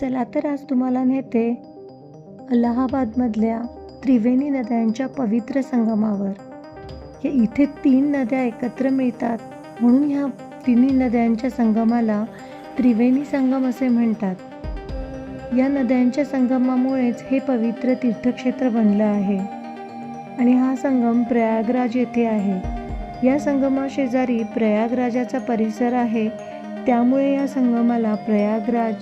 चला तर आज तुम्हाला नेते अलाहाबादमधल्या त्रिवेणी नद्यांच्या पवित्र संगमावर. या इथे तीन नद्या एकत्र मिळतात म्हणून ह्या तिन्ही नद्यांच्या संगमाला त्रिवेणी संगम असे म्हणतात. या नद्यांच्या संगमामुळेच हे पवित्र तीर्थक्षेत्र बनलं आहे आणि हा संगम प्रयागराज येथे आहे. या संगमाशेजारी प्रयागराजाचा परिसर आहे. त्यामुळे या संगमाला प्रयागराज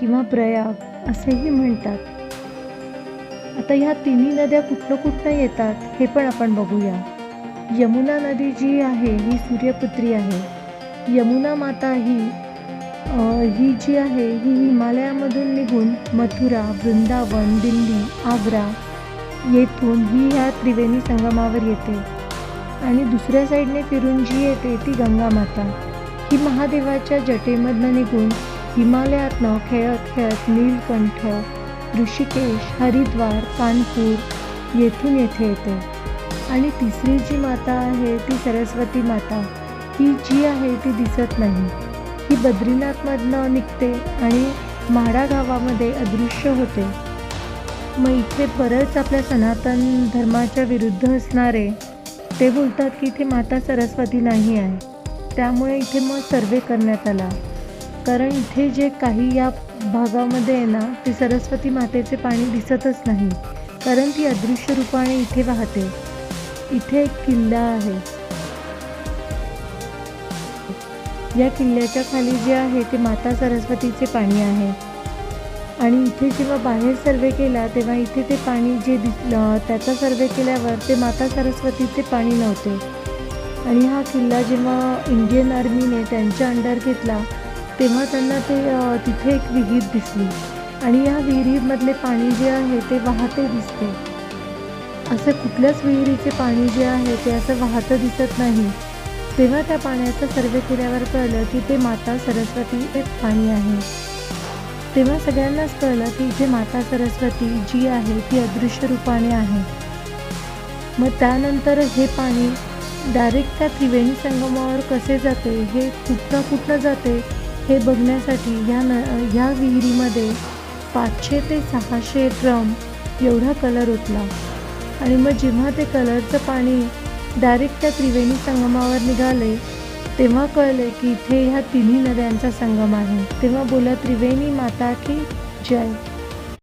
किंवा प्रयाग असेही म्हणतात. आता ह्या तिन्ही नद्या कुठनं कुठनं येतात हे पण आपण बघूया. यमुना नदी जी आहे ही सूर्यपुत्री आहे. यमुना माता ही ही जी आहे ही हिमालयामधून निघून मथुरा वृंदावन दिल्ली आग्रा येथून ही ह्या त्रिवेणी संगमावर येते. आणि दुसऱ्या साईडने फिरून जी येते ती गंगा माता. ही महादेवाच्या जटेमधनं निघून हिमालयातनं खेळत खेळत नीलकंठ ऋषिकेश हरिद्वार कानपूर येथून येथे येते. आणि तिसरी जी माता आहे ती सरस्वती माता. ही जी आहे ती दिसत नाही. ही बद्रीनाथमधनं निघते आणि म्हाडा गावामध्ये अदृश्य होते. मग इथे बरंच आपल्या सनातन धर्माच्या विरुद्ध असणारे ते बोलतात की इथे माता सरस्वती नाही आहे. त्यामुळे इथे मग सर्वे करण्यात आला. कारण इथे जे काही या भागामध्ये आहे ना ते सरस्वती मातेचे पाणी दिसतच नाही. कारण ती अदृश्य रूपाने इथे वाहते. इथे एक किल्ला आहे. या किल्ल्याच्या खाली जे आहे ते माता सरस्वतीचे पाणी आहे. आणि इथे जेव्हा बाहेर सर्वे केला तेव्हा इथे ते पाणी जे दिस त्याचा सर्वे केल्यावर ते माता सरस्वतीचे पाणी नव्हते. आणि हा किल्ला जेव्हा इंडियन आर्मीने त्यांच्या अंडर घेतला तेव्हा त्यांना ते तिथे एक विहीर दिसली. आणि या विहिरीमधले पाणी जे आहे ते वाहते दिसते. असं कुठल्याच विहिरीचे पाणी जे आहे ते असं वाहतं दिसत नाही. तेव्हा त्या पाण्याचा सर्वे केल्यावर कळलं की ते माता सरस्वती हे पाणी आहे. तेव्हा सगळ्यांनाच कळलं की इथे माता सरस्वती जी आहे ती अदृश्य रूपाने आहे. मग त्यानंतर हे पाणी डायरेक्ट त्या त्रिवेणी संगमावर कसे जाते हे कुठनं कुठनं जाते हे बघण्यासाठी ह्या न ह्या विहिरीमध्ये पाचशे ते सहाशे ड्रम एवढा कलर उतला आणि मग जेव्हा ते कलरचं पाणी डायरेक्ट त्या त्रिवेणी संगमावर निघाले तेव्हा कळले की इथे ह्या तिन्ही नद्यांचा संगम आहे. तेव्हा बोला त्रिवेणी माता की जय?